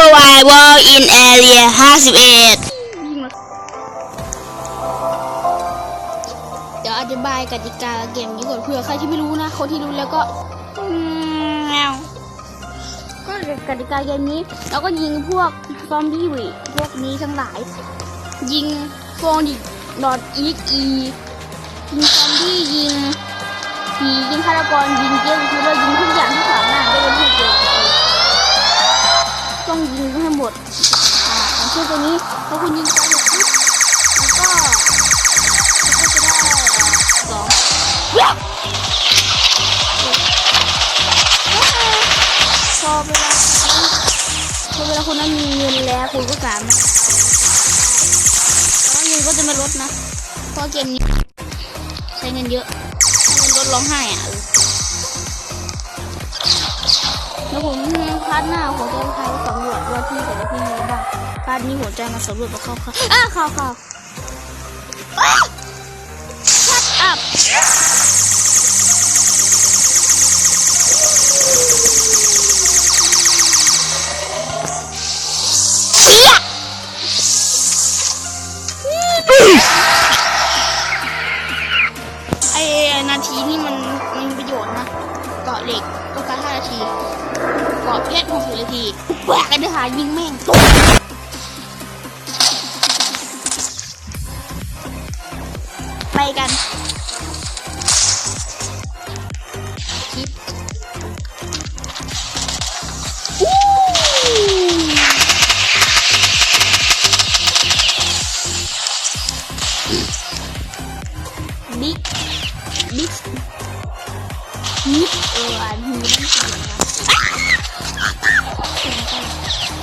Survival in Area 51 เดี๋ยวอธิบายกติกาเกมนี้ก่อนเผื่อใครที่ไม่รู้นะ คนที่รู้แล้วก็อืมแนวก็กติกาเกมนี้ เราก็ยิงพวกซอมบี้วิพวกนี้ทั้งหลาย ยิงฟองดิดอดอีกอียิงซอมบี้ยิงผียิงฆาตกรยิงเกมคือเรายิงทุกอย่างที่ขวางหน้า ต้องยิงให้หมดอ่าองเช่นตัวนี้พอคุณยิงไปหมดปุ๊บแล้วก็สองพอเวลาพอเวลาคนนั้นมีเงินแล้วคุณก็สามารถแต่ว่าเงินก็จะม่ลดนะเพราะเกมนี้ใช้เงินเยอะถ้าเงินลดร้องไห้อะ แล้วผมพาร์ทหน้าผมจะพาไปสำรวจว่าที่แต่ละที่มีอะไรบ้างพาร์ทนี้ผมจะมาสำรวจไปเข้าๆอะเข้าๆ Shut นาทีนี่มันมันมีประโยชน์นะ เกาะเหล็กต้องการ5นาที เกาะเพชร60นาทีแหวกกันด้วยหายิงแม่งตุ๊บไปกัน บิ๊กนิดเอออันนี้มันเสียงนะ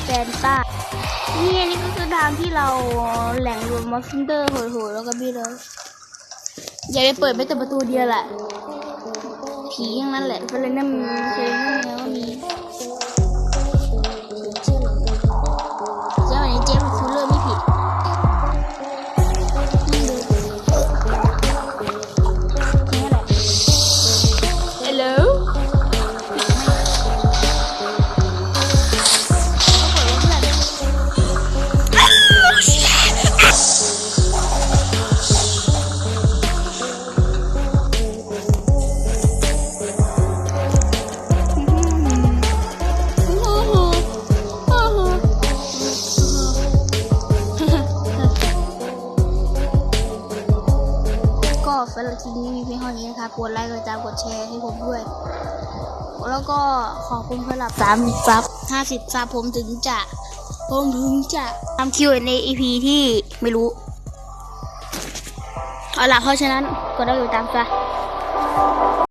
แฟนต้านี่อันนี้ก็คือทางที่เราแหล่งรวมมอสซินเดอร์โหยๆแล้วก็บี้เลยอย่าไปเปิดไม่แต่ประตูเดียวแหละผีอย่างนั้นแหละเฟรนนัมเฟรนนัมก็มี สำหรับคลิปนี้มีเพียงเท่านี้นะครับกดไลค์กดติดตามกดแชร์ให้ผมด้วย แล้วก็ขอบคุณสำหรับสามซับห้าสิบซับผมถึงจะผมถึงจะทำ Q&A EP ที่ไม่รู้เอาล่ะเพราะฉะนั้นกดได้ติดตามซะ